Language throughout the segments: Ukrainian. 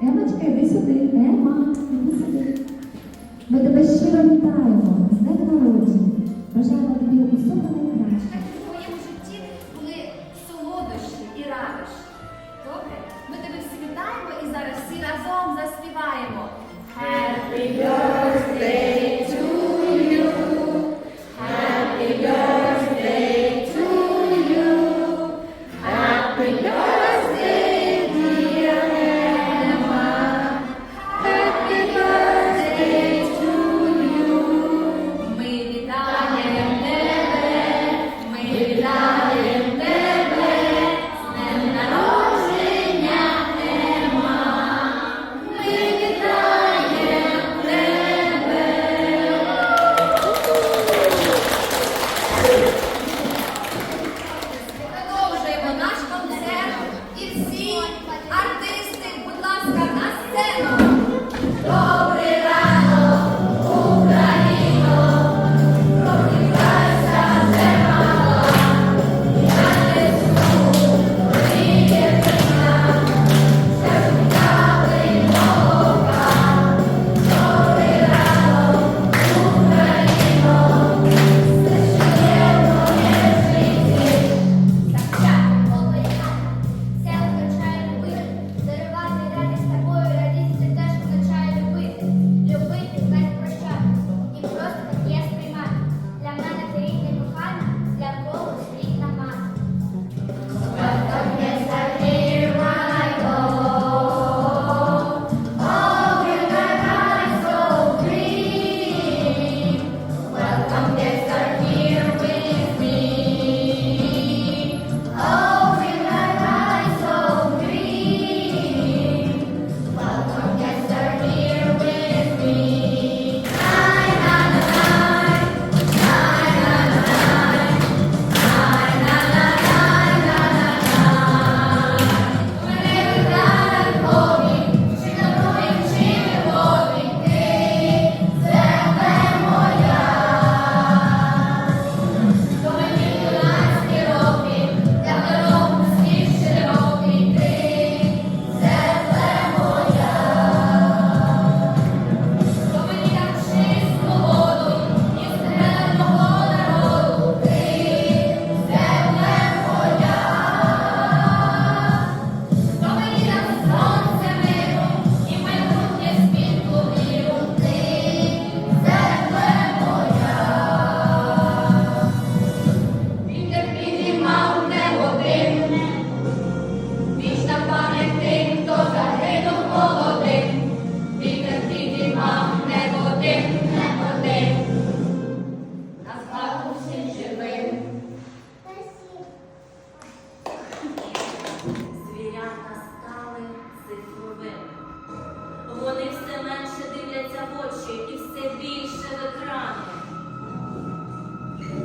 Демочка, йди сюди, де Макс, сюди. Ми тебе щиро вітаємо, з днем народження. Бажаємо тобі усього найкраще. Аби в твоєму житті були солодощі і радощі. Добре? Ми тебе всі вітаємо і зараз всі разом заспіваємо. Happy birthday!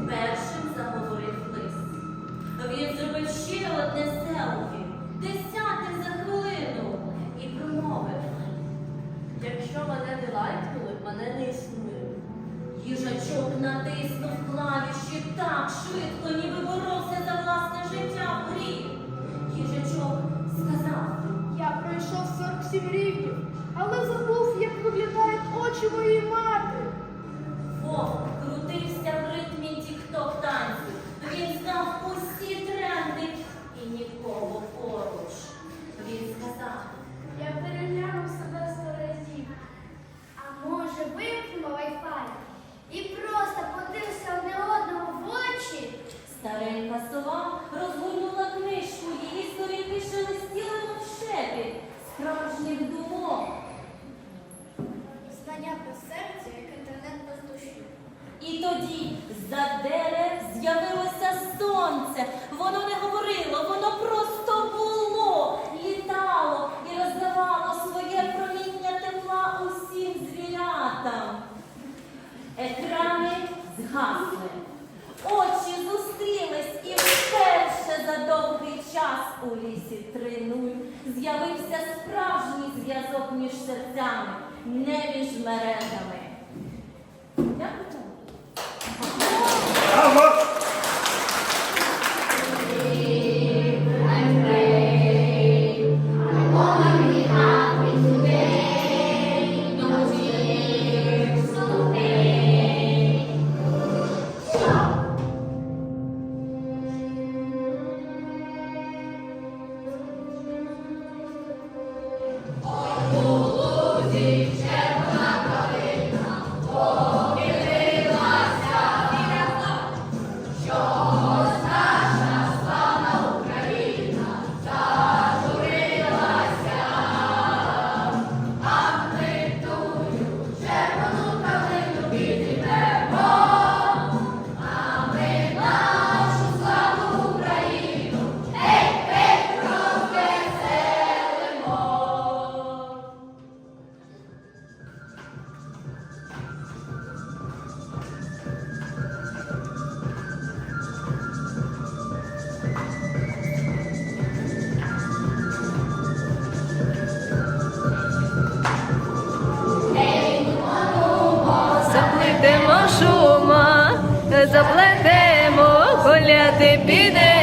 першим заговорив лис. Він зробив ще одне селфі, десяте за хвилину, і промовив. Якщо мене не лайкнули, мене не існує. Їжачок натиснув клавіші так швидко, ніби боровся за власне життя в грі. Їжачок сказав, я пройшов 47 рівнів, але забув, як виглядають очі моєї мами. Я переглянув себе сто разів, а може, вимкнемо вайфай і просто подивився одне одного в очі. Старенька сова розгорнула книжку, її сторінки шелестіли в шепі справжніх думок. Знання по серцю, як інтернет по душі. І тоді за заплетемо, гуляти піде.